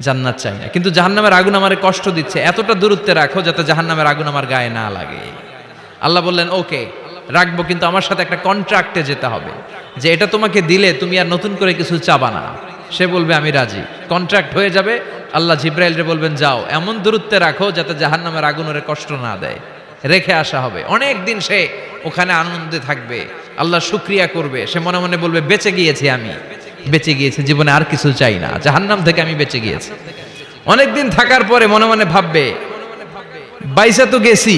জান্নাত চাই না। কিন্তু জাহান্নামের আগুন আমারে কষ্ট দিচ্ছে। এতটা দূরত্বে রাখো যাতে জাহান্নামের আগুন আমার গায়ে না লাগে। আল্লাহ বললেন, ওকে, রাখব, কিন্তু আমার সাথে একটা কন্ট্রাক্টে যেতে হবে। যে এটা তোমাকে দিলে তুমি আর নতুন করে কিছু চাবা না। সে বলবে, আমি রাজি। কন্ট্রাক্ট হয়ে যাবে। আল্লাহ জিব্রাইলরে বলবেন, যাও, এমন দূরত্বে রাখো যাতে জাহান্নামের আগুন ওরে কষ্ট না দেয়। রেখে আসা হবে। অনেক দিন সে ওখানে আনন্দে থাকবে। আল্লাহ শুক্রিয়া করবে। সে মনে মনে বলবে, বেঁচে গিয়েছি আমি। বেঁচে গিয়েছি, জীবনে আর কিছু চাই না। জাহান্নাম থেকে আমি বেঁচে গিয়েছি। অনেকদিন থাকার পরে মনে মনে ভাববে, বাইসা তো গেছি,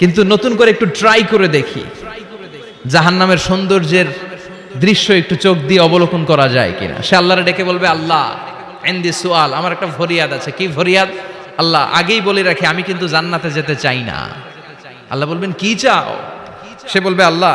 কিন্তু নতুন করে একটু ট্রাই করে দেখি। জাহান্নামের সৌন্দর্যের দৃশ্য একটু চোখ দিয়ে অবলোকন করা যায় কিনা? সে আল্লাহরে ডেকে বলবে, আল্লাহ সুয়াল। আমার একটা ফরিয়াদ আছে। কি ফরিয়াদ? আল্লাহ, আগেই বলে রাখি, আমি কিন্তু জান্নাতে যেতে চাই না। আল্লাহ বলবেন, কি চাও? সে বলবে, আল্লাহ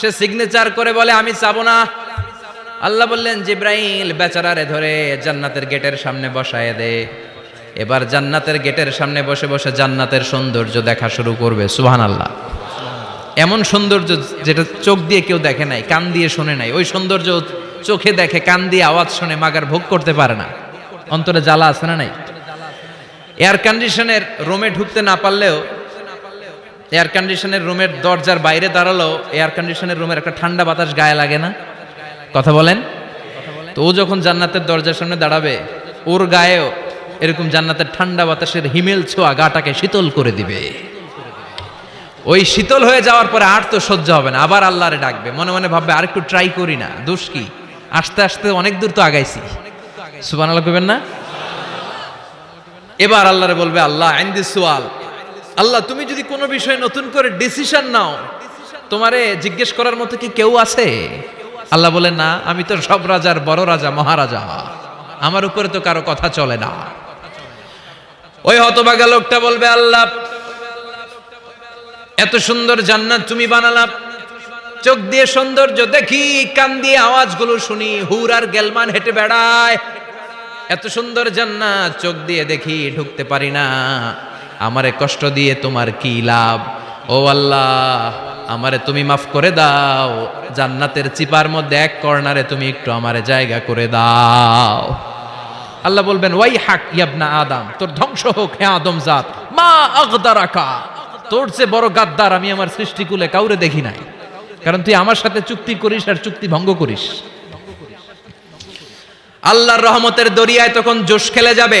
সে সিগনেচার করে বলে, আমি চাবো না। আল্লাহ বললেন, জিব্রাইল, বেচারারে ধরে জান্নাতের গেটের সামনে বসায় দে। এবার জান্নাতের গেটের সামনে বসে বসে জান্নাতের সৌন্দর্য দেখা শুরু করবে সুহান আল্লাহ এমন সৌন্দর্য যেটা চোখ দিয়ে কেউ দেখে নাই, কান দিয়ে শোনে নাই, ওই সৌন্দর্য চোখে দেখে, কান দিয়ে আওয়াজ শুনে, মাগার ভোগ করতে পারে না। অন্তরে জ্বালা আছে না নাই? এয়ার কন্ডিশনের রুমে ঢুকতে না পারলেও এয়ার কন্ডিশনের রুমের দরজার বাইরে দাঁড়াল এয়ার কন্ডিশনের রুমের একটা ঠান্ডা বাতাস গায়ে লাগে না? কথা বলেন? তো ও যখন জান্নাতের দরজার সামনে দাঁড়াবে, ওর গায়েও এরকম জান্নাতের ঠান্ডা বাতাসের হিমেল ছোঁয়া গাটাকে শীতল করে দিবে। ওই শীতল হয়ে যাওয়ার পরে আর তো সহ্য হবে না, আবার আল্লাহরে ডাকবে। মনে মনে ভাববে আর একটু ট্রাই করি না, দোষ কি? আস্তে আস্তে অনেক দূর তো আগাইছি। সুবান আল্লাহ না? এবার আল্লাহরে বলবে, আল্লাহ আইন্দি সোয়াল। আল্লাহ, তুমি যদি কোনো বিষয়ে নতুন করে ডিসিশন নাও, তোমারে জিজ্ঞেস করার মতো কি কেউ আছে? আল্লাহ বলে, না, আমি তো সব রাজার বড় রাজা, মহারাজা। আমার উপরে তো কারও কথা চলে না। ওই হতভাগা লোকটা বলবে, আল্লাহ, এত সুন্দর জান্নাত তুমি বানালাম। চোখ দিয়ে সৌন্দর্য দেখি, কান দিয়ে আওয়াজগুলো শুনি। হুর আর গেলমান হেঁটে বেড়ায়। এত সুন্দর জান্নাত চোখ দিয়ে দেখি, ঢুকতে পারি না। আমারে কষ্ট দিয়ে তোমার কি লাভ? ও আল্লাহ, আমারে তুমি মাফ করে দাও। জান্নাতের চিপার মধ্যে এক কর্নারে তুমি একটু আমারে জায়গা করে দাও। আল্লাহ বলবেন ওয়াই হাক ইয়াবনা আদম, তোর ধ্বংস হোক হে আদম জাত। মা আগদারাকা, তোর যে বড় গাদ্দার, আমি আমার সৃষ্টিকুলে কাউরে দেখি নাই। কারণ তুই আমার সাথে চুক্তি করিস আর চুক্তি ভঙ্গ করিস। আল্লাহর রহমতের দরিয়ায় তখন জোশ খেলে যাবে।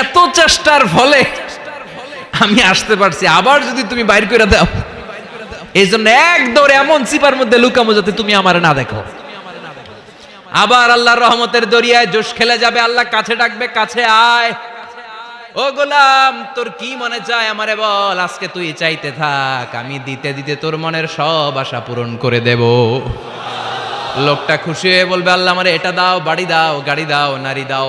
এত চেষ্টার ফলে আমি আসতে পারছি। আবার যদি তুমি বাইর করে দাও এই জন্য এক দৌড়ে এমন চিপার মধ্যে লুকামো যাতে তুমি আমার না দেখো। আবার আল্লাহর রহমতের দরিয়ায় জোশ খেলে যাবে, আল্লাহ কাছে ডাকবে, কাছে আয়। ও গোলাম, তোর কি মনে চায় আমারে বল? আজকে তুই চাইতে থাক, আমি দিতে দিতে তোর মনের সব আশা পূরণ করে দেব। লোকটা খুশি হয়ে বলবে, আল্লাহ আমারে এটা দাও, বাড়ি দাও, গাড়ি দাও, নারী দাও।